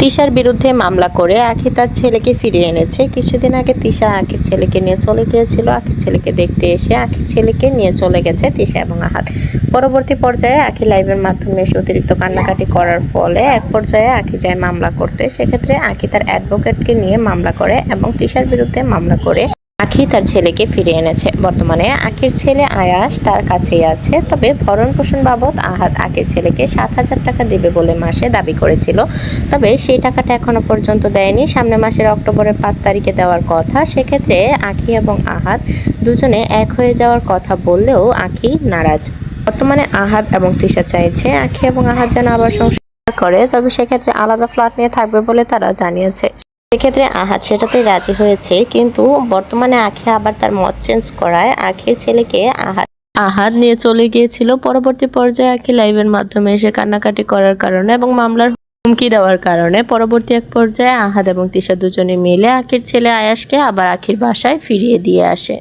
তিশার বিরুদ্ধে মামলা করে আখি তার ছেলেকে ফিরিয়ে এনেছে। কিছুদিন আগে তিশা আখির ছেলেকে নিয়ে চলে গিয়েছিল। আখির ছেলেকে দেখতে এসে আখির ছেলেকে নিয়ে চলে গেছে তিশা এবং আহাত। পরবর্তী পর্যায়ে আখি লাইভের মাধ্যমে এসে অতিরিক্ত কান্নাকাটি করার ফলে এক পর্যায়ে আখি যায় মামলা করতে। সেক্ষেত্রে আখি তার অ্যাডভোকেটকে নিয়ে মামলা করে এবং তিশার বিরুদ্ধে মামলা করে। আখি তার ছেলেকে ফিরিয়ে এনেছে। বর্তমানে আখির ছেলে আয়াস তার কাছেই আছে, তবে ভরণ পোষণ বাবদ আহাত আখির ছেলেকে সাত হাজার টাকা দেবে বলে মাসে দাবি করেছিল। তবে সেই টাকাটা এখনও পর্যন্ত দেয়নি। সামনে মাসের অক্টোবরের পাঁচ তারিখে দেওয়ার কথা। সেক্ষেত্রে আখি এবং আহাত দুজনে এক হয়ে যাওয়ার কথা বললেও আখি নারাজ। বর্তমানে আহাত এবং তৃষা চাইছে আখি এবং আহাত যেন আবার সংসার করে, তবে সেক্ষেত্রে আলাদা ফ্ল্যাট নিয়ে থাকবে বলে তারা জানিয়েছে। সেক্ষেত্রে আহাত সেটাতে রাজি হয়েছে, কিন্তু বর্তমানে আখি আবার তার মত চেঞ্জ করায়। আখির ছেলেকে আহাত আহাত নিয়ে চলে গিয়েছিল। পরবর্তী পর্যায়ে আখি লাইভের মাধ্যমে এসে কান্নাকাটি করার কারণে এবং মামলার হুমকি দেওয়ার কারণে পরবর্তী এক পর্যায়ে আহাদ এবং তিশা দুজনে মিলে আখির ছেলে আয়াসকে আবার আখির বাসায় ফিরিয়ে দিয়ে আসে।